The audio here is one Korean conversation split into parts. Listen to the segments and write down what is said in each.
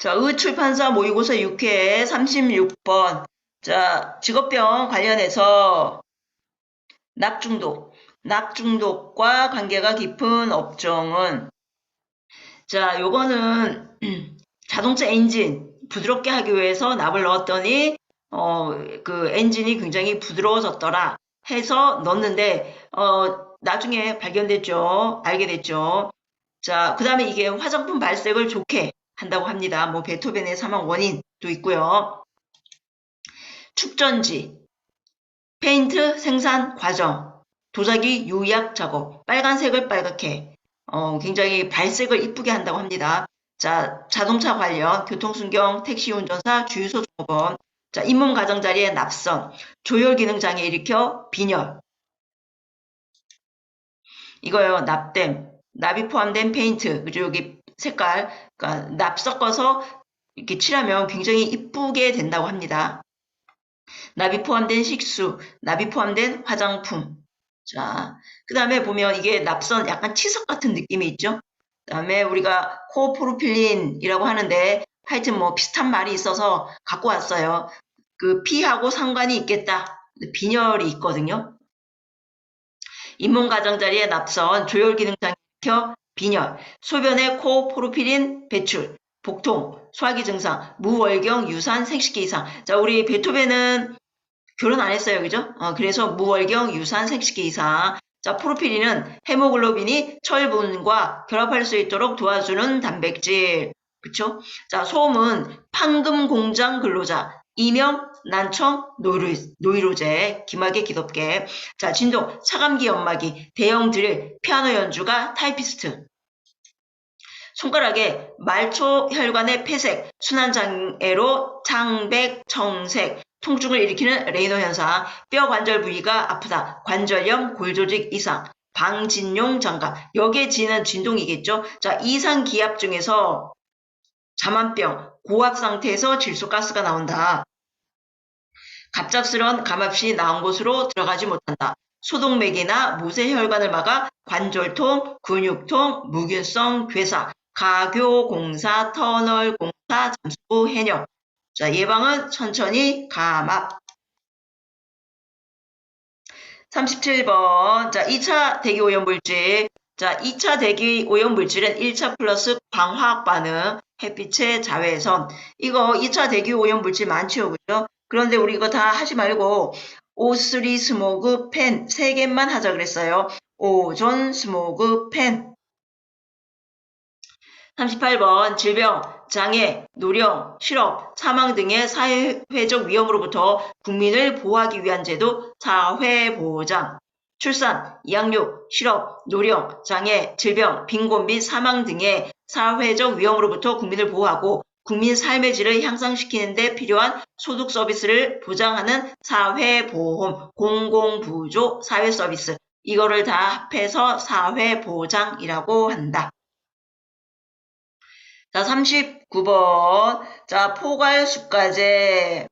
자, 의출판사 모의고사 6회 36번. 자, 직업병 관련해서 납중독. 납중독과 관계가 깊은 업종은 자, 요거는 자동차 엔진 부드럽게 하기 위해서 납을 넣었더니 어, 그 엔진이 굉장히 부드러워졌더라 해서 넣었는데 어, 나중에 발견됐죠. 알게 됐죠. 자, 그 다음에 이게 화장품 발색을 좋게 한다고 합니다. 뭐 베토벤의 사망 원인도 있고요. 축전지, 페인트 생산 과정, 도자기 유약 작업, 빨간색을 빨갛게, 어, 굉장히 발색을 이쁘게 한다고 합니다. 자, 자동차 관련, 교통순경, 택시 운전사, 주유소 종업원, 자, 잇몸 가장자리에 납선, 조혈 기능 장애 일으켜 빈혈. 이거요, 납댐, 납이 포함된 페인트, 그죠? 여기 색깔, 그러니까 납 섞어서 이렇게 칠하면 굉장히 이쁘게 된다고 합니다. 납이 포함된 식수, 납이 포함된 화장품. 자, 그 다음에 보면 이게 납선 약간 치석 같은 느낌이 있죠? 그 다음에 우리가 코프로필린이라고 하는데 하여튼 뭐 비슷한 말이 있어서 갖고 왔어요. 그 피하고 상관이 있겠다. 빈혈이 있거든요. 잇몸 가장자리에 납선, 조혈 기능 장애 빈혈, 소변에 코프로필린 배출, 복통, 소화기 증상, 무월경, 유산, 생식기 이상. 자, 우리 베토벤은 결혼 안 했어요. 그죠? 어, 그래서 무월경, 유산, 생식기 이상. 자, 프로필린은 헤모글로빈이 철분과 결합할 수 있도록 도와주는 단백질. 그쵸? 자, 소음은 판금 공장 근로자, 이명, 난청, 노이로, 노이로제, 기막의 기덥게. 자, 진동, 차감기 연마기, 대형 드릴, 피아노 연주가 타이피스트. 손가락에 말초 혈관의 폐색, 순환장애로 장백, 청색, 통증을 일으키는 레이너 현상, 뼈 관절 부위가 아프다, 관절염, 골조직 이상, 방진용 장갑, 여기에 지는 진동이겠죠. 자, 이상 기압 중에서 자만병, 고압 상태에서 질소가스가 나온다. 갑작스런 감압시 나온 곳으로 들어가지 못한다. 소동맥이나 모세혈관을 막아 관절통, 근육통, 무균성 괴사, 가교공사, 터널 공사, 잠수부 해녀. 자, 예방은 천천히 감압. 37번. 자, 2차 대기 오염 물질. 자, 2차 대기 오염 물질은 1차 플러스 광화학 반응, 햇빛의 자외선. 이거 2차 대기 오염 물질 많죠, 그죠? 그런데 우리 이거 다 하지 말고 O3 스모그 펜세 개만 하자 그랬어요. 오존 스모그 펜. 38번 질병, 장애, 노령, 실업, 사망 등의 사회적 위험으로부터 국민을 보호하기 위한 제도 사회보장. 출산, 양육, 실업, 노령, 장애, 질병, 빈곤 및 사망 등의 사회적 위험으로부터 국민을 보호하고 국민 삶의 질을 향상시키는 데 필요한 소득 서비스를 보장하는 사회보험, 공공부조 사회서비스. 이거를 다 합해서 사회보장이라고 한다. 자, 39번. 자, 포괄수가제.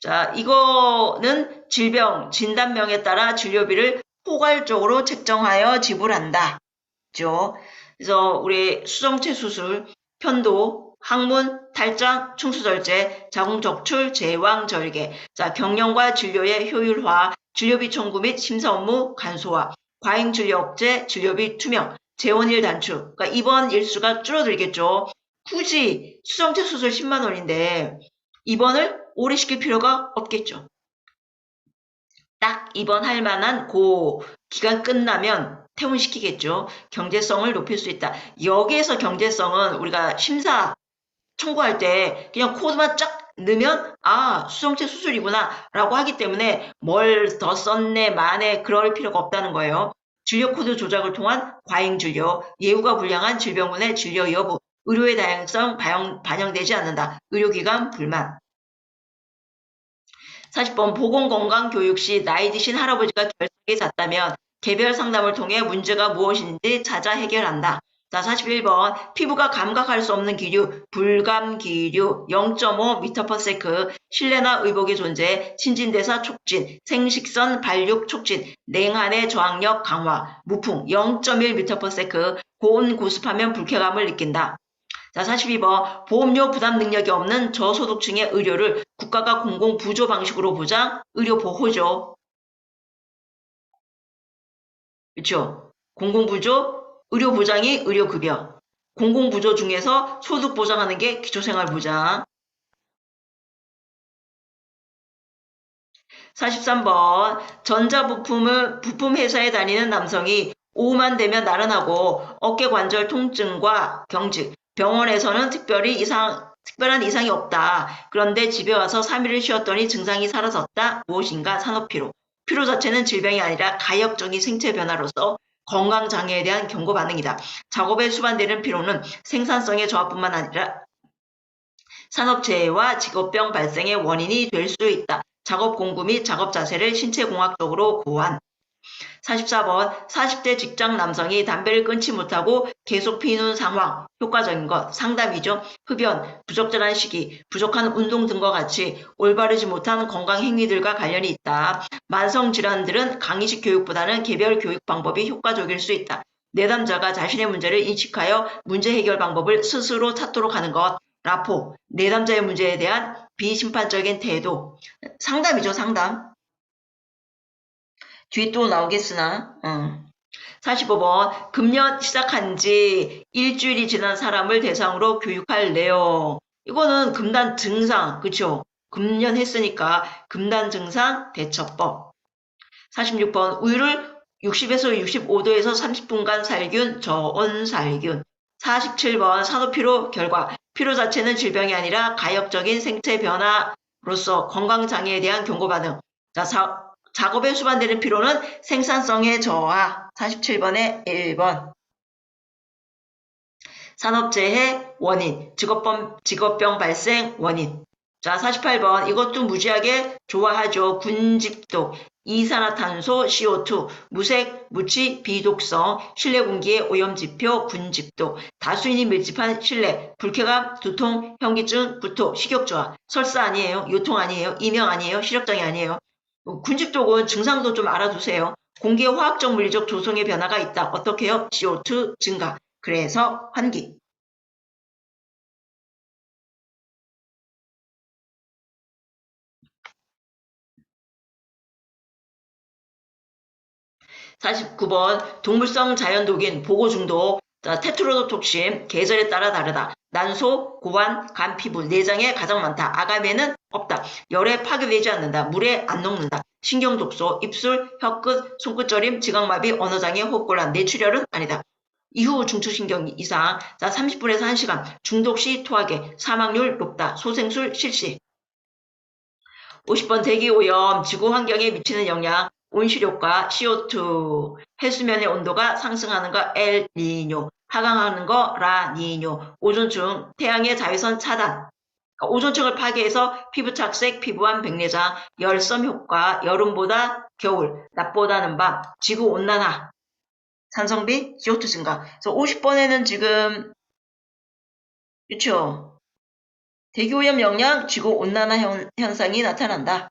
자, 이거는 질병, 진단명에 따라 진료비를 포괄적으로 책정하여 지불한다. 그죠? 그래서 우리 수정체 수술, 편도, 항문, 탈장, 충수절제, 자궁적출, 제왕절개. 자, 경영과 진료의 효율화, 진료비 청구 및 심사 업무 간소화, 과잉 진료 억제, 진료비 투명, 재원일 단축. 그러니까 입원 일수가 줄어들겠죠. 굳이 수정체 수술 10만 원인데 입원을 오래 시킬 필요가 없겠죠. 딱 입원할 만한 고 기간 끝나면 퇴원시키겠죠. 경제성을 높일 수 있다. 여기에서 경제성은 우리가 심사 청구할 때 그냥 코드만 쫙 넣으면 아 수정체 수술이구나 라고 하기 때문에 뭘 더 썼네 만에 그럴 필요가 없다는 거예요. 진료 코드 조작을 통한 과잉 진료, 예후가 불량한 질병군의 진료 여부, 의료의 다양성 반영, 반영 되지 않는다. 의료기관 불만. 40번 보건건강교육 시 나이 드신 할아버지가 결석이 잦다면 개별 상담을 통해 문제가 무엇인지 찾아 해결한다. 자, 41번 피부가 감각할 수 없는 기류, 불감 기류 0.5m/s 실내나 의복의 존재, 신진대사 촉진, 생식선 발육 촉진, 냉한의 저항력 강화, 무풍 0.1m/s 고온 고습하면 불쾌감을 느낀다. 자, 42번. 보험료 부담 능력이 없는 저소득층의 의료를 국가가 공공 부조 방식으로 보장, 의료 보호죠. 그쵸? 공공 부조, 의료보장이 의료급여. 공공부조 중에서 소득 보장하는 게 기초생활보장. 43번. 전자부품을, 부품 회사에 다니는 남성이 오후만 되면 나른하고 어깨 관절 통증과 경직, 병원에서는 특별히 이상, 특별한 이상이 없다. 그런데 집에 와서 3일을 쉬었더니 증상이 사라졌다. 무엇인가 산업피로. 피로 자체는 질병이 아니라 가역적인 생체 변화로서 건강 장애에 대한 경고 반응이다. 작업에 수반되는 피로는 생산성의 저하뿐만 아니라 산업재해와 직업병 발생의 원인이 될 수 있다. 작업 공구 및 작업 자세를 신체공학적으로 고안. 44번 40대 직장 남성이 담배를 끊지 못하고 계속 피우는 상황 효과적인 것 상담이죠. 흡연, 부적절한 시기, 부족한 운동 등과 같이 올바르지 못한 건강 행위들과 관련이 있다. 만성 질환들은 강의식 교육보다는 개별 교육 방법이 효과적일 수 있다. 내담자가 자신의 문제를 인식하여 문제 해결 방법을 스스로 찾도록 하는 것. 라포, 내담자의 문제에 대한 비심판적인 태도. 상담이죠, 상담. 뒤에 또 나오겠으나, 어. 45번, 금년 시작한 지 일주일이 지난 사람을 대상으로 교육할 내용. 이거는 금단 증상, 그쵸? 금년 했으니까 금단 증상 대처법. 46번, 우유를 60에서 65도에서 30분간 살균, 저온 살균. 47번, 산후피로 결과. 피로 자체는 질병이 아니라 가역적인 생체 변화로서 건강장애에 대한 경고 반응. 자, 사, 작업에 수반되는 피로는 생산성의 저하. 47번에 1번. 산업재해 원인, 직업병, 직업병 발생 원인. 자, 48번. 이것도 무지하게 좋아하죠. 군집독, 이산화탄소, CO2, 무색, 무치, 비독성, 실내 공기의 오염 지표, 군집독, 다수인이 밀집한 실내, 불쾌감, 두통, 현기증, 구토, 식욕 저하, 설사 아니에요. 요통 아니에요. 이명 아니에요. 시력장애 아니에요. 군집독은 증상도 좀 알아두세요. 공기의 화학적 물리적 조성의 변화가 있다. 어떻게 해요? CO2 증가. 그래서 환기. (49번) 동물성 자연독인 보고 중독 테트로도톡신 계절에 따라 다르다. 난소, 고환, 간, 피부, 내장에 가장 많다. 아가미에는 없다. 열에 파괴되지 않는다. 물에 안 녹는다. 신경독소, 입술, 혀끝, 손끝저림, 지각마비, 언어장애, 호흡곤란, 뇌출혈은 아니다. 이후 중추신경 이상, 자 30분에서 1시간, 중독 시 토하게, 사망률 높다. 소생술 실시. 50번 대기오염, 지구 환경에 미치는 영향, 온실효과, CO2, 해수면의 온도가 상승하는 거 엘니뇨, 하강하는 거 라니뇨, 오존층, 태양의 자외선 차단, 그러니까 오존층을 파괴해서 피부 착색, 피부암, 백내장, 열섬 효과, 여름보다 겨울, 낮보다는 밤, 지구 온난화, 산성비, CO2 증가. 그래서 50번에는 지금 그렇죠. 대기오염 영향, 지구 온난화 현, 현상이 나타난다.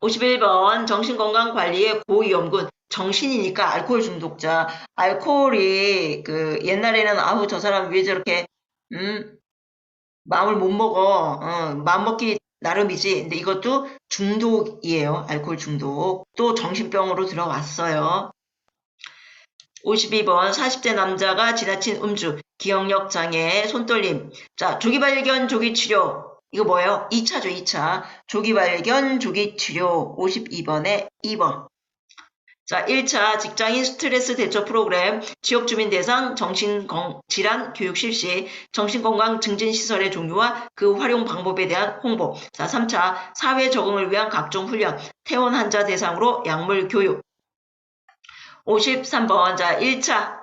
51번 정신건강관리의 고위험군 정신이니까 알코올 중독자. 알코올이 그 옛날에는 아우 저 사람 왜 저렇게 음 마음을 못 먹어. 어, 마음 먹기 나름이지. 근데 이것도 중독이에요. 알코올 중독. 또 정신병으로 들어왔어요. 52번 40대 남자가 지나친 음주. 기억력 장애 손떨림. 자 조기 발견 조기 치료. 이거 뭐예요? 2차죠, 2차. 조기 발견, 조기 치료. 52번에 2번. 자, 1차 직장인 스트레스 대처 프로그램, 지역 주민 대상 정신질환 교육 실시, 정신건강 증진 시설의 종류와 그 활용 방법에 대한 홍보. 자, 3차 사회 적응을 위한 각종 훈련, 퇴원 환자 대상으로 약물 교육. 53번. 자, 1차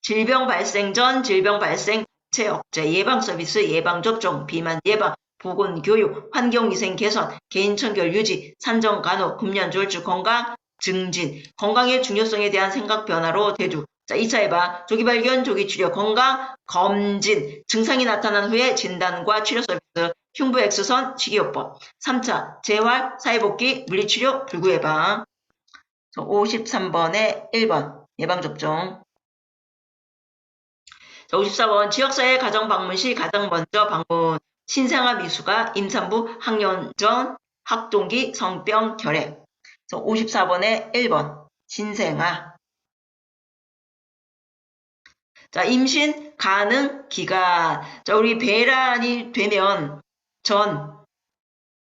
질병 발생 전 질병 발생 체 억제 예방 서비스 예방 접종 비만 예방 보건 교육, 환경 위생 개선, 개인 청결 유지, 산정 간호, 금년 졸주 건강 증진, 건강의 중요성에 대한 생각 변화로 대두. 자, 2차 해봐. 조기 발견, 조기 치료, 건강, 검진, 증상이 나타난 후에 진단과 치료 서비스, 흉부 X선, 식이요법. 3차, 재활, 사회복귀, 물리치료, 불구 예방. 53번에 1번, 예방접종. 자, 54번 지역사회 가정 방문 시 가장 먼저 방문 신생아 미수가 임산부 학년 전 학동기 성병 결핵. 그래서 54번에 1번 신생아. 자, 임신 가능 기간. 자, 우리 배란이 되면 전,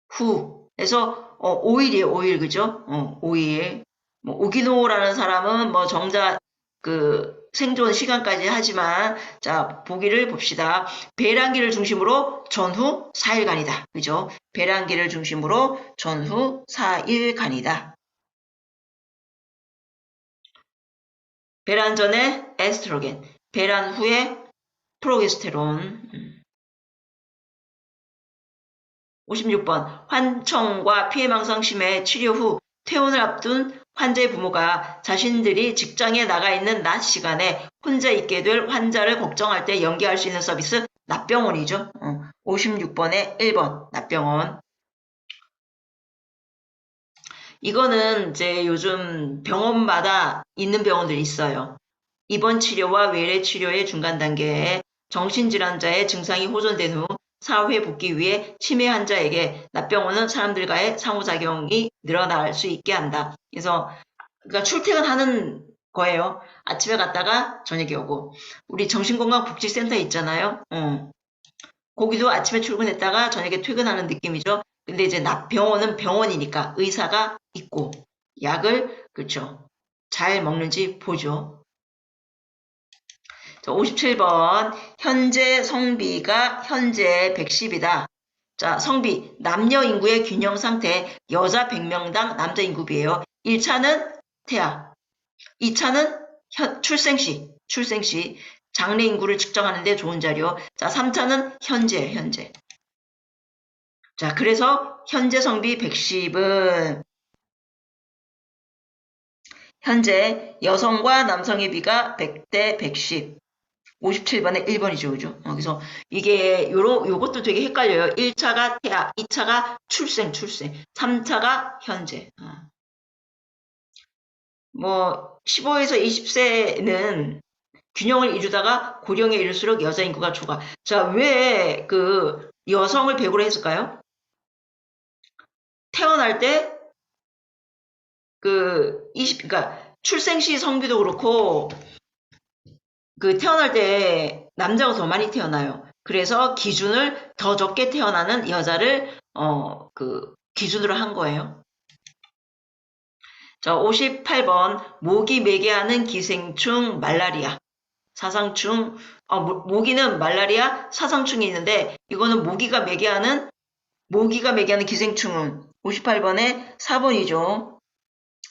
후. 해서 어, 5일이에요, 5일, 그죠? 어, 5일. 뭐, 오기노라는 사람은 뭐 정자 그 생존 시간까지 하지만 자 보기를 봅시다. 배란기를 중심으로 전후 4일간이다. 그죠? 배란기를 중심으로 전후 4일간이다. 배란 전에 에스트로겐, 배란 후에 프로게스테론. 음. 56번 환청과 피해망상 심해 치료 후 퇴원을 앞둔 환자의 부모가 자신들이 직장에 나가 있는 낮 시간에 혼자 있게 될 환자를 걱정할 때 연계할 수 있는 서비스 납병원이죠. 어, 56번에 1번 납병원. 이거는 이제 요즘 병원마다 있는 병원들이 있어요. 입원 치료와 외래 치료의 중간 단계에 정신질환자의 증상이 호전된 후 사회 복귀 위해 치매 환자에게 납병원은 사람들과의 상호작용이 늘어날 수 있게 한다. 그래서 그러니까 출퇴근하는 거예요. 아침에 갔다가 저녁에 오고 우리 정신건강복지센터 있잖아요. 어. 거기도 아침에 출근했다가 저녁에 퇴근하는 느낌이죠. 근데 이제 납병원은 병원이니까 의사가 있고 약을 그렇죠. 잘 먹는지 보죠. 자, 57번 현재 성비가 현재 110이다. 자, 성비 남녀 인구의 균형 상태 여자 100명당 남자 인구 비예요. 1차는 태아, 2차는 현, 출생시, 출생시 장래 인구를 측정하는데 좋은 자료. 자, 3차는 현재, 현재. 자, 그래서 현재 성비 110은 현재 여성과 남성의 비가 100대 110. 57번에 1번이죠. 그죠? 어, 그래서 이게 요로, 요것도 되게 헷갈려요. 1차가 태아, 2차가 출생, 출생. 3차가 현재. 어. 뭐 15에서 20세는 균형을 이루다가 고령에 이를수록 여자 인구가 초과. 자, 왜 그 여성을 100으로 했을까요? 태어날 때 그 20, 그러니까 출생시 성비도 그렇고 그 태어날 때 남자가 더 많이 태어나요. 그래서 기준을 더 적게 태어나는 여자를 어 그 기준으로 한 거예요. 자, 58번 모기 매개하는 기생충 말라리아. 사상충 어, 모기는 말라리아 사상충이 있는데 이거는 모기가 매개하는 모기가 매개하는 기생충은 58번에 4번이죠.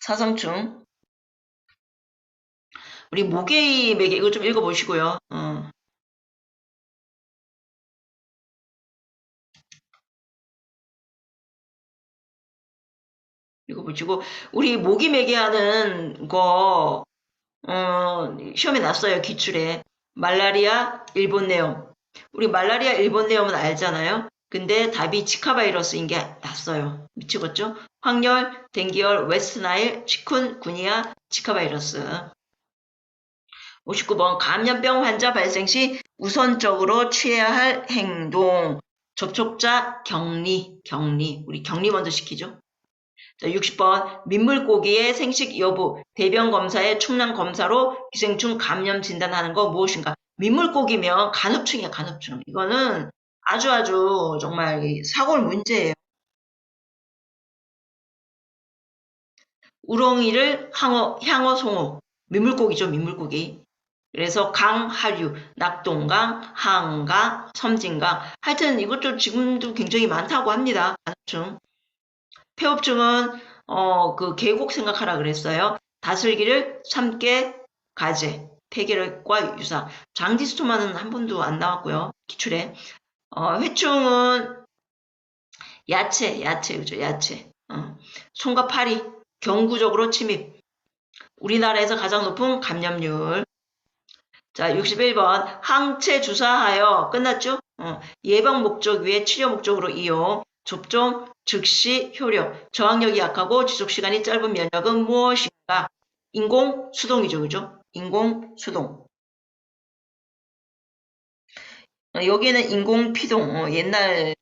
사상충. 우리 매개 이거 좀 읽어보시고요. 어. 읽어보시고 우리 모기 매개하는 거 어, 시험에 났어요. 기출에 말라리아 일본 내용 우리 말라리아 일본 내용은 알잖아요. 근데 답이 지카 바이러스인 게 났어요. 미치겠죠? 황열, 댕기열, 웨스트나일, 치쿤, 구니아, 지카 바이러스. 59번 감염병 환자 발생 시 우선적으로 취해야 할 행동 접촉자 격리 격리 우리 격리 먼저 시키죠. 자, 60번 민물고기의 생식 여부 대변 검사의 충남 검사로 기생충 감염 진단하는 거 무엇인가? 민물고기면 간흡충이야 간흡충. 이거는 아주 아주 정말 사골 문제예요. 우렁이를 향어, 향어 송어 민물고기죠 민물고기. 그래서 강, 하류, 낙동강, 한강, 섬진강 하여튼 이것도 지금도 굉장히 많다고 합니다. 간증 폐업증은 어, 그 계곡 생각하라 그랬어요. 다슬기를 참깨, 가재, 폐결핵과 유사. 장디스토마는 한 번도 안 나왔고요. 기출에. 어, 회충은 야채, 야채, 그죠? 야채. 어. 손과 팔이 경구적으로 침입. 우리나라에서 가장 높은 감염률. 자, 61번 항체 주사하여 끝났죠? 어, 예방 목적 위에 치료 목적으로 이용. 접종 즉시 효력. 저항력이 약하고 지속 시간이 짧은 면역은 무엇인가? 인공 수동이죠. 그죠? 인공 수동. 어, 여기는 인공 피동, 어, 옛날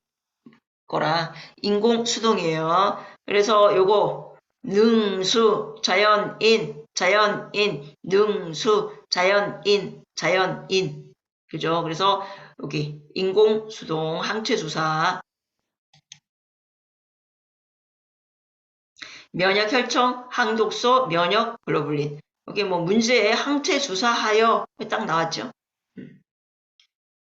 거라 인공 수동이에요. 그래서 요거 능수, 자연인, 자연인, 능수, 자연인, 자연인. 그죠? 그래서 여기 인공 수동, 항체 주사, 면역 혈청, 항독소, 면역 글로불린. 여기 뭐 문제에 항체 주사하여 딱 나왔죠.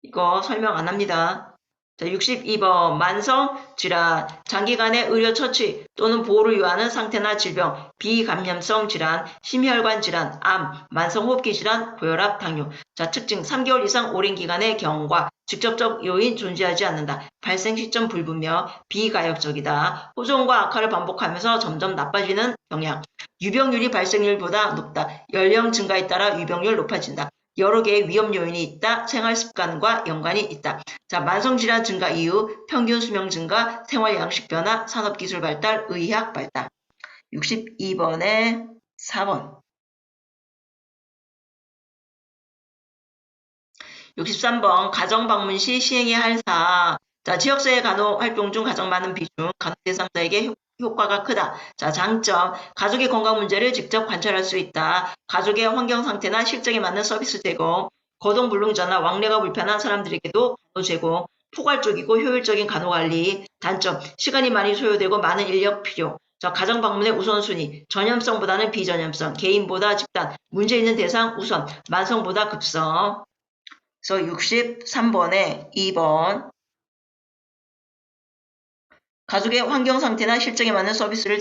음. 이거 설명 안 합니다. 자, 62번 만성 질환, 장기간의 의료 처치 또는 보호를 요하는 상태나 질병, 비감염성 질환, 심혈관 질환, 암, 만성 호흡기 질환, 고혈압, 당뇨. 자, 특징 3개월 이상 오랜 기간의 경과, 직접적 요인 존재하지 않는다. 발생 시점 불분명, 비가역적이다. 호전과 악화를 반복하면서 점점 나빠지는 경향. 유병률이 발생률보다 높다. 연령 증가에 따라 유병률 높아진다. 여러 개의 위험 요인이 있다. 생활 습관과 연관이 있다. 자, 만성질환 증가 이후 평균 수명 증가, 생활 양식 변화, 산업기술 발달, 의학 발달. 62번에 4번. 63번 가정 방문 시 시행해야 할 사항. 자, 지역사회 간호 활동 중 가장 많은 비중, 간호 대상자에게 효과 가 크다. 자, 장점. 가족의 건강 문제를 직접 관찰할 수 있다. 가족의 환경 상태나 실적에 맞는 서비스 제공. 거동 불능자나 왕래가 불편한 사람들에게도 간호 제공. 포괄적이고 효율적인 간호 관리. 단점. 시간이 많이 소요되고 많은 인력 필요. 자, 가정 방문의 우선순위. 전염성보다는 비전염성. 개인보다 집단. 문제 있는 대상 우선. 만성보다 급성. 그래서 63번에 2번. 가족의 환경 상태나 실정에 맞는 서비스를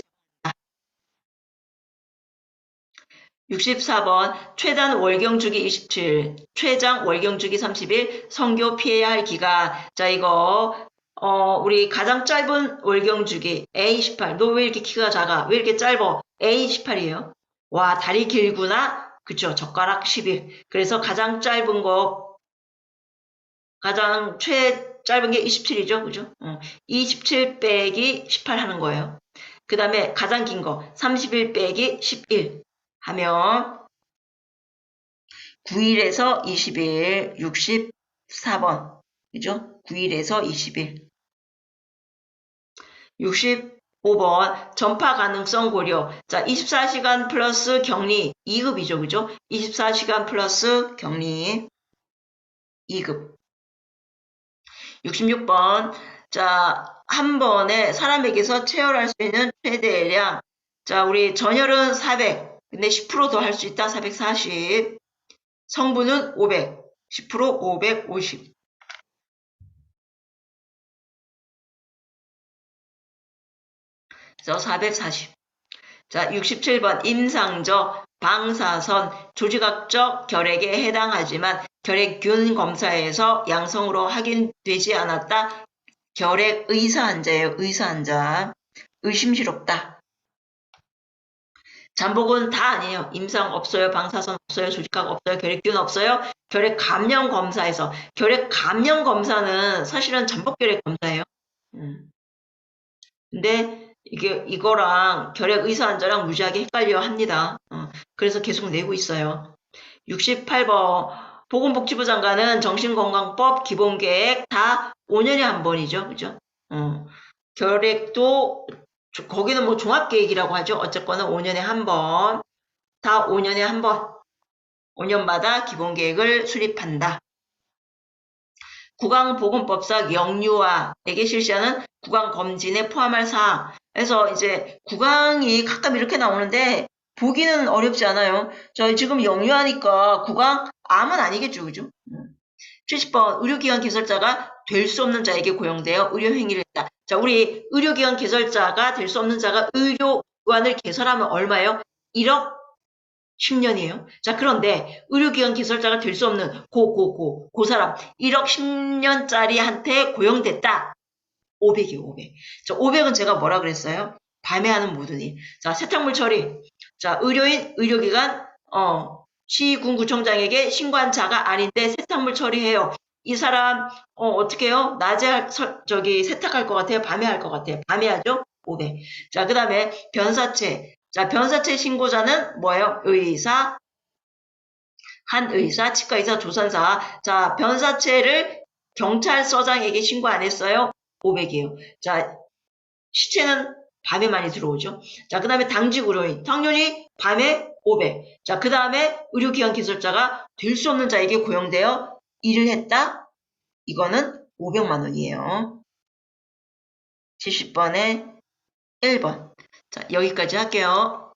64번 최단 월경주기 27, 최장 월경주기 30일, 성교 피해야 할 기간. 자 이거 어 우리 가장 짧은 월경주기 A18. 너 왜 이렇게 키가 작아? 왜 이렇게 짧어? A18이에요. 와 다리 길구나. 그쵸 젓가락 10일. 그래서 가장 짧은 거 가장 최 짧은 게 27이죠. 그죠? 어, 27 빼기 18 하는 거예요. 그 다음에 가장 긴 거 31 빼기 11 하면 9일에서 20일 64번 그죠? 9일에서 20일 65번 전파 가능성 고려 자 24시간 플러스 격리 2급이죠 그죠? 24시간 플러스 격리 2급 66번. 자, 한 번에 사람에게서 체열할 수 있는 최대량. 자, 우리 전열은 400. 근데 10%더 할 수 있다. 440. 성분은 500. 10% 550. 그래서 440. 자, 67번 임상적 방사선 조직학적 결핵에 해당하지만 결핵균 검사에서 양성으로 확인되지 않았다. 결핵 의사 환자예요. 의사 환자. 의심스럽다. 잠복은 다 아니에요. 임상 없어요. 방사선 없어요. 조직학 없어요. 결핵균 없어요. 결핵 감염 검사에서 결핵 감염 검사는 사실은 잠복 결핵 검사예요. 음. 근데 이게 이거랑 결핵 의사 환자랑 무지하게 헷갈려 합니다. 어. 그래서 계속 내고 있어요. 68번 보건복지부 장관은 정신건강법 기본계획 다 5년에 한 번이죠. 그죠? 어. 결핵도 거기는 뭐 종합계획이라고 하죠. 어쨌거나 5년에 한 번. 다 5년에 한 번. 5년마다 기본계획을 수립한다. 구강보건법상 영유아에게 실시하는 구강검진에 포함할 사항. 그래서 이제 구강이 가끔 이렇게 나오는데 보기는 어렵지 않아요. 저희 지금 영유아니까 구강 암은 아니겠죠. 그죠? 70번 음. 의료기관 개설자가 될 수 없는 자에게 고용되어 의료행위를 했다. 자, 우리 의료기관 개설자가 될 수 없는 자가 의료기관을 개설하면 얼마예요? 1억 10년이에요. 자, 그런데 의료기관 개설자가 될 수 없는 고, 고, 고, 고 사람 1억 10년짜리한테 고용됐다. 500이에요, 500. 자, 500은 제가 뭐라 그랬어요? 밤에 하는 모든 일. 자, 세탁물 처리. 자, 의료인, 의료기관, 어, 시군구청장에게 신고한자가 아닌데 세탁물 처리해요. 이 사람 어, 어떻게 해요? 낮에 할, 서, 저기 세탁할 것 같아요? 밤에 할 것 같아요? 밤에 하죠? 500. 자, 그 다음에 변사체. 자, 변사체 신고자는 뭐예요? 의사, 한 의사, 치과의사, 조산사. 자, 변사체를 경찰서장에게 신고 안 했어요? 500이에요. 자, 시체는 밤에 많이 들어오죠. 자, 그 다음에 당직 의료인, 당연히 밤에 500. 자, 그 다음에 의료기관 기술자가 될 수 없는 자에게 고용되어 일을 했다? 이거는 500만 원이에요. 70번에 1번. 자, 여기까지 할게요.